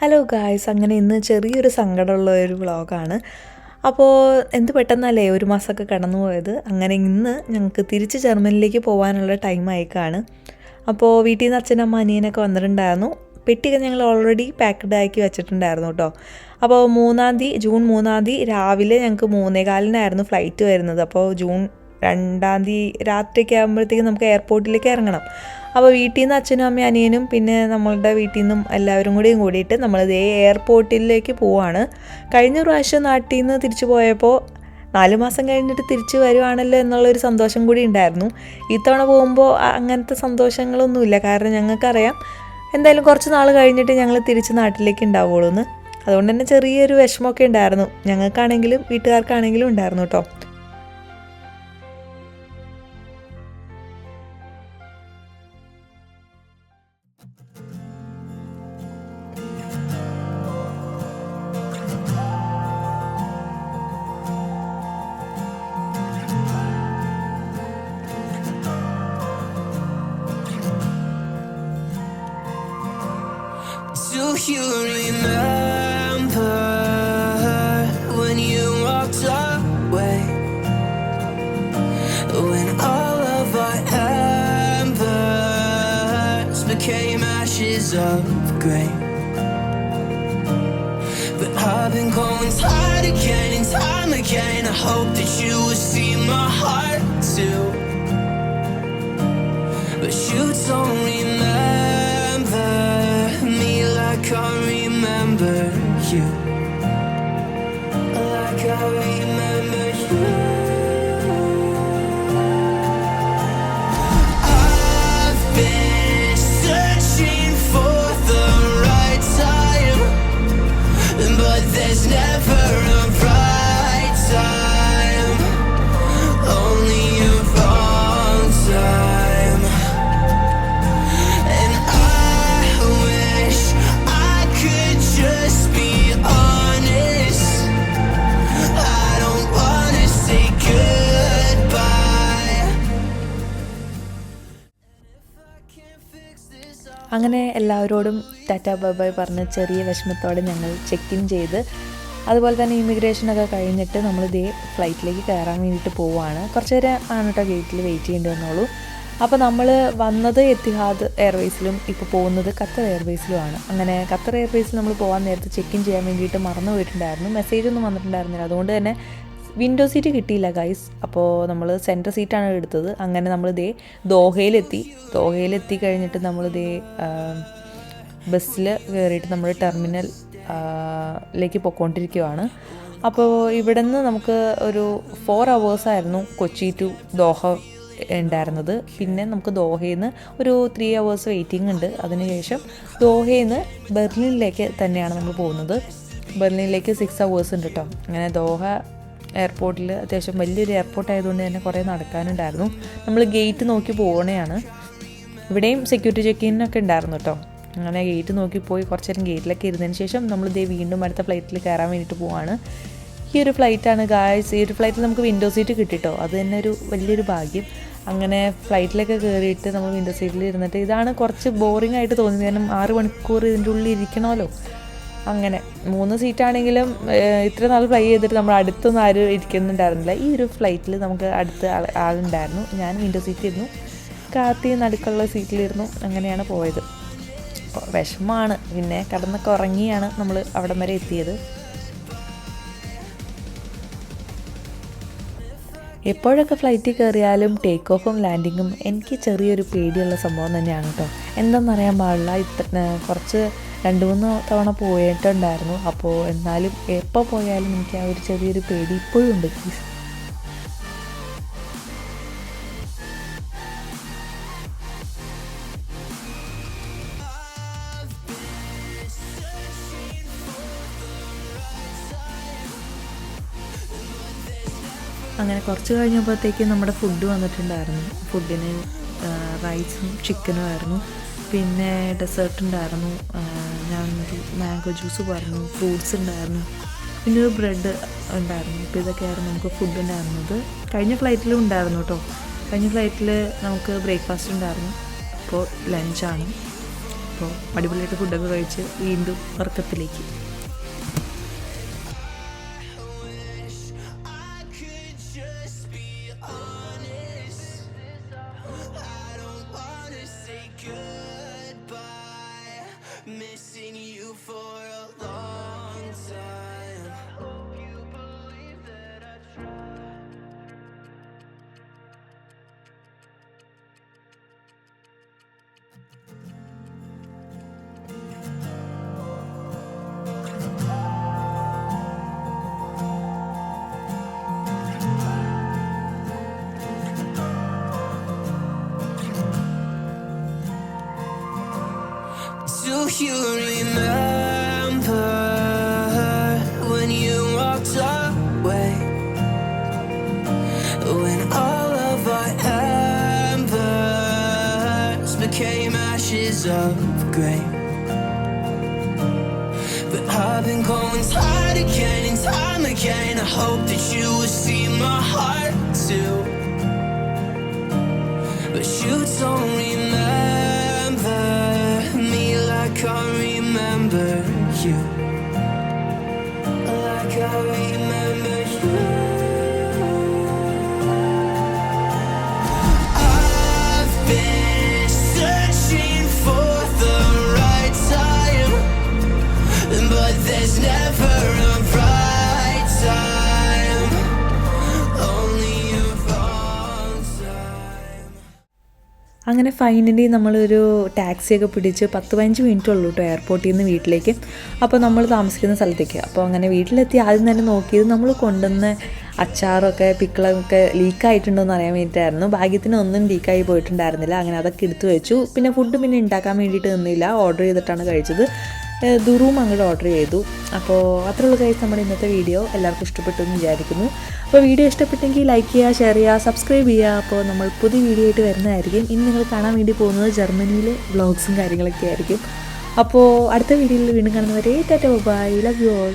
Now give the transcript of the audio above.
Hello guys അങ്ങനെ ഇന്ന് ചെറിയൊരു സങ്കടമുള്ള ഒരു വ്ളോഗാണ്. അപ്പോൾ എന്ത് പെട്ടെന്നല്ലേ ഒരു മാസമൊക്കെ കടന്നു പോയത്. അങ്ങനെ ഇന്ന് ഞങ്ങൾക്ക് തിരിച്ച് ജർമ്മനിലേക്ക് പോകാനുള്ള ടൈം ആയിക്കാണ്. അപ്പോൾ വീട്ടിൽ നിന്ന് അച്ഛനമ്മ അനിയനൊക്കെ വന്നിട്ടുണ്ടായിരുന്നു. പെട്ടിയൊക്കെ ഞങ്ങൾ ഓൾറെഡി പാക്ക്ഡ് ആക്കി വെച്ചിട്ടുണ്ടായിരുന്നു കേട്ടോ അപ്പോൾ മൂന്നാം തീയതി ജൂൺ മൂന്നാം തീയതി രാവിലെ ഞങ്ങൾക്ക് മൂന്നേകാലിനായിരുന്നു ഫ്ലൈറ്റ് വരുന്നത്. അപ്പോൾ ജൂൺ രണ്ടാം തീയതി രാത്രിയൊക്കെ ആകുമ്പോഴത്തേക്കും നമുക്ക് എയർപോർട്ടിലേക്ക് ഇറങ്ങണം. അപ്പോൾ വീട്ടിൽ നിന്ന് അച്ഛനും അമ്മയും അനിയനും പിന്നെ നമ്മളുടെ വീട്ടിൽ നിന്നും എല്ലാവരും കൂടിയും കൂടിയിട്ട് നമ്മളിതേ എയർപോർട്ടിലേക്ക് പോവാണ്. കഴിഞ്ഞ പ്രാവശ്യം നാട്ടിൽ നിന്ന് തിരിച്ചു പോയപ്പോൾ നാല് മാസം കഴിഞ്ഞിട്ട് തിരിച്ചു വരുവാണല്ലോ എന്നുള്ളൊരു സന്തോഷം കൂടി ഉണ്ടായിരുന്നു. ഇത്തവണ പോകുമ്പോൾ അങ്ങനത്തെ സന്തോഷങ്ങളൊന്നുമില്ല. കാരണം ഞങ്ങൾക്കറിയാം എന്തായാലും കുറച്ച് നാൾ കഴിഞ്ഞിട്ട് ഞങ്ങൾ തിരിച്ച് നാട്ടിലേക്ക് ഉണ്ടാവുള്ളൂ എന്ന് അതുകൊണ്ട് തന്നെ ചെറിയൊരു വിഷമമൊക്കെ ഉണ്ടായിരുന്നു. ഞങ്ങൾക്കാണെങ്കിലും വീട്ടുകാർക്കാണെങ്കിലും ഉണ്ടായിരുന്നു കേട്ടോ But you don't remember you. അങ്ങനെ എല്ലാവരോടും ടാറ്റ ബൈ പറഞ്ഞ് ചെറിയ വിഷമത്തോടെ ഞങ്ങൾ ചെക്ക് ഇൻ ചെയ്ത് അതുപോലെ തന്നെ ഇമിഗ്രേഷനൊക്കെ കഴിഞ്ഞിട്ട് നമ്മൾ ഇതേ ഫ്ലൈറ്റിലേക്ക് കയറാൻ വേണ്ടിയിട്ട് പോവുകയാണ് കുറച്ച് നേരം ആണ് കേട്ടോ ഗേറ്റിൽ വെയിറ്റ് ചെയ്യേണ്ടി വന്നോളൂ. അപ്പോൾ നമ്മൾ വന്നത് എത്തിഹാദ് എയർവേസിലും ഇപ്പോൾ പോകുന്നത് ഖത്തർ എയർവേസിലുമാണ് അങ്ങനെ ഖത്തർ എയർവേസിൽ നമ്മൾ പോകാൻ നേരത്തെ ചെക്ക് ഇൻ ചെയ്യാൻ വേണ്ടിയിട്ട് മറന്നു പോയിട്ടുണ്ടായിരുന്നു മെസ്സേജ് ഒന്നും വന്നിട്ടുണ്ടായിരുന്നില്ല. അതുകൊണ്ട് തന്നെ വിൻഡോ സീറ്റ് കിട്ടിയില്ല ഗൈസ് അപ്പോൾ നമ്മൾ സെന്റർ സീറ്റാണ് എടുത്തത്. അങ്ങനെ നമ്മൾ ഇതേ ദോഹയിലെത്തി. ദോഹയിലെത്തി കഴിഞ്ഞിട്ട് നമ്മൾ ഇതേ ബസ്സിൽ കയറിയിട്ട് നമ്മൾ ടെർമിനൽ ലേക്ക് പൊയ്ക്കൊണ്ടിരിക്കുകയാണ് അപ്പോൾ ഇവിടെ നിന്ന് നമുക്ക് ഒരു ഫോർ അവേഴ്സായിരുന്നു കൊച്ചി ടു ദോഹ ഉണ്ടായിരുന്നത്. പിന്നെ നമുക്ക് ദോഹയിൽ നിന്ന് ഒരു ത്രീ അവേഴ്സ് വെയിറ്റിംഗ് ഉണ്ട്. അതിനുശേഷം ദോഹയിൽ നിന്ന് ബെർലിനിലേക്ക് തന്നെയാണ് നമ്മൾ പോകുന്നത്. ബെർലിനിലേക്ക് സിക്സ് അവേഴ്സ് ഉണ്ട് കേട്ടോ അങ്ങനെ ദോഹ എയർപോർട്ടിൽ അത്യാവശ്യം വലിയൊരു എയർപോർട്ട് ആയതുകൊണ്ട് തന്നെ കുറേ നടക്കാനുണ്ടായിരുന്നു. നമ്മൾ ഗേറ്റ് നോക്കി പോകണയാണ് ഇവിടെയും സെക്യൂരിറ്റി ചെക്കിങ്ങിനൊക്കെ ഉണ്ടായിരുന്നു കേട്ടോ അങ്ങനെ ഗേറ്റ് നോക്കി പോയി കുറച്ച് നേരം ഗേറ്റിലൊക്കെ ഇരുന്നതിന് ശേഷം നമ്മൾ ഇതേ വീണ്ടും അടുത്ത ഫ്ലൈറ്റിൽ കയറാൻ വേണ്ടിയിട്ട് പോവാണ്. ഈ ഒരു ഫ്ലൈറ്റാണ് ഗായ്സ് ഈ ഒരു ഫ്ലൈറ്റിൽ നമുക്ക് വിൻഡോ സീറ്റ് കിട്ടിട്ടോ. അത് തന്നെ ഒരു വലിയൊരു ഭാഗ്യം. അങ്ങനെ ഫ്ലൈറ്റിലൊക്കെ കയറിയിട്ട് നമ്മൾ വിൻഡോ സീറ്റിൽ ഇരുന്നിട്ട് ഇതാണ് കുറച്ച് ബോറിംഗ് ആയിട്ട് തോന്നിയത്. കാരണം ആറ് മണിക്കൂർ ഇതിന്റെ ഉള്ളിൽ ഇരിക്കണമല്ലോ. അങ്ങനെ മൂന്ന് സീറ്റാണെങ്കിലും ഇത്ര നാൾ ഫ്ലൈ ചെയ്തിട്ട് നമ്മൾ അടുത്തൊന്നും ആരും ഇരിക്കുന്നുണ്ടായിരുന്നില്ല. ഈ ഒരു ഫ്ലൈറ്റിൽ നമുക്ക് അടുത്ത് ആളുണ്ടായിരുന്നു. ഞാൻ വിൻഡോ സീറ്റിരുന്നു കാത്തി നടുക്കുള്ള സീറ്റിലിരുന്നു അങ്ങനെയാണ് പോയത്. വിഷമമാണ് പിന്നെ കിടന്നൊക്കെ ഉറങ്ങിയാണ് നമ്മൾ അവിടം വരെ എത്തിയത്. എപ്പോഴൊക്കെ ഫ്ലൈറ്റിൽ കയറിയാലും ടേക്ക് ഓഫും ലാൻഡിങ്ങും എനിക്ക് ചെറിയൊരു പേടിയുള്ള സംഭവം തന്നെയാണ് കേട്ടോ എന്താണെന്നറിയാൻ പാടില്ല. ഇത്ര കുറച്ച് രണ്ട് മൂന്ന് തവണ പോയിട്ടുണ്ടായിരുന്നു. അപ്പോൾ എന്നാലും എപ്പോൾ പോയാലും എനിക്ക് ആ ഒരു ചെറിയൊരു പേടി ഇപ്പോഴും ഉണ്ട്. പ്ലീസ് അങ്ങനെ കുറച്ച് കഴിഞ്ഞപ്പോഴത്തേക്കും നമ്മുടെ ഫുഡ് വന്നിട്ടുണ്ടായിരുന്നു. ഫുഡിന് റൈസും ചിക്കനും ആയിരുന്നു. പിന്നെ ഡെസേർട്ട് ഉണ്ടായിരുന്നു. ഞാൻ മാംഗോ ജ്യൂസ് പറഞ്ഞു ഫ്രൂട്ട്സ് ഉണ്ടായിരുന്നു. പിന്നെ ഒരു ബ്രെഡ് ഉണ്ടായിരുന്നു. ഇപ്പോൾ ഇതൊക്കെയായിരുന്നു നമുക്ക് ഫുഡ് ഉണ്ടായിരുന്നത്. കഴിഞ്ഞ ഫ്ലൈറ്റിലും ഉണ്ടായിരുന്നു കേട്ടോ കഴിഞ്ഞ ഫ്ലൈറ്റിൽ നമുക്ക് ബ്രേക്ക്ഫാസ്റ്റ് ഉണ്ടായിരുന്നു. അപ്പോൾ ലഞ്ചാണ് അപ്പോൾ അടിപൊളിയായിട്ട് ഫുഡൊക്കെ കഴിച്ച് വീണ്ടും ഉറക്കത്തിലേക്ക്. But I've been going tired again time again. I hope that you will see my heart too. But you don't remember I remember you. Like I remember you. അങ്ങനെ ഫൈനലി നമ്മളൊരു ടാക്സിയൊക്കെ പിടിച്ച് പത്ത് പതിനഞ്ച് മിനിറ്റ് ഉള്ളൂ കേട്ടോ എയർപോർട്ടിൽ നിന്ന് വീട്ടിലേക്ക്. അപ്പോൾ നമ്മൾ താമസിക്കുന്ന സ്ഥലത്തേക്ക്. അപ്പോൾ അങ്ങനെ വീട്ടിലെത്തി. ആദ്യം തന്നെ നോക്കിയത് നമ്മൾ കൊണ്ടുവന്ന അച്ചാറൊക്കെ പിക്കിളൊക്കെ ലീക്കായിട്ടുണ്ടോ എന്ന് അറിയാൻ വേണ്ടിയിട്ടായിരുന്നു. ഭാഗ്യത്തിന് ഒന്നും ലീക്കായി പോയിട്ടുണ്ടായിരുന്നില്ല. അങ്ങനെ അതൊക്കെ എടുത്തു വെച്ചു. പിന്നെ ഫുഡ് പിന്നെ ഉണ്ടാക്കാൻ വേണ്ടിയിട്ട് നിന്നില്ല. ഓർഡർ ചെയ്തിട്ടാണ് കഴിച്ചത്. ദുറൂം അങ്ങോട്ട് ഓർഡർ ചെയ്തു. അപ്പോൾ അത്രയുള്ള കാര്യം നമ്മുടെ ഇന്നത്തെ വീഡിയോ എല്ലാവർക്കും ഇഷ്ടപ്പെട്ടു എന്ന് വിചാരിക്കുന്നു. അപ്പോൾ വീഡിയോ ഇഷ്ടപ്പെട്ടെങ്കിൽ ലൈക്ക് ചെയ്യുക ഷെയർ ചെയ്യുക സബ്സ്ക്രൈബ് ചെയ്യുക. അപ്പോൾ നമ്മൾ പുതിയ വീഡിയോ ആയിട്ട് വരുന്നതായിരിക്കും. ഇനി നിങ്ങൾ കാണാൻ വേണ്ടി പോകുന്നത് ജർമ്മനിയിലെ വ്ളോഗ്സും കാര്യങ്ങളൊക്കെ ആയിരിക്കും. അപ്പോൾ അടുത്ത വീഡിയോയിൽ വീണ്ടും കാണുന്നവരെ tata bye love you all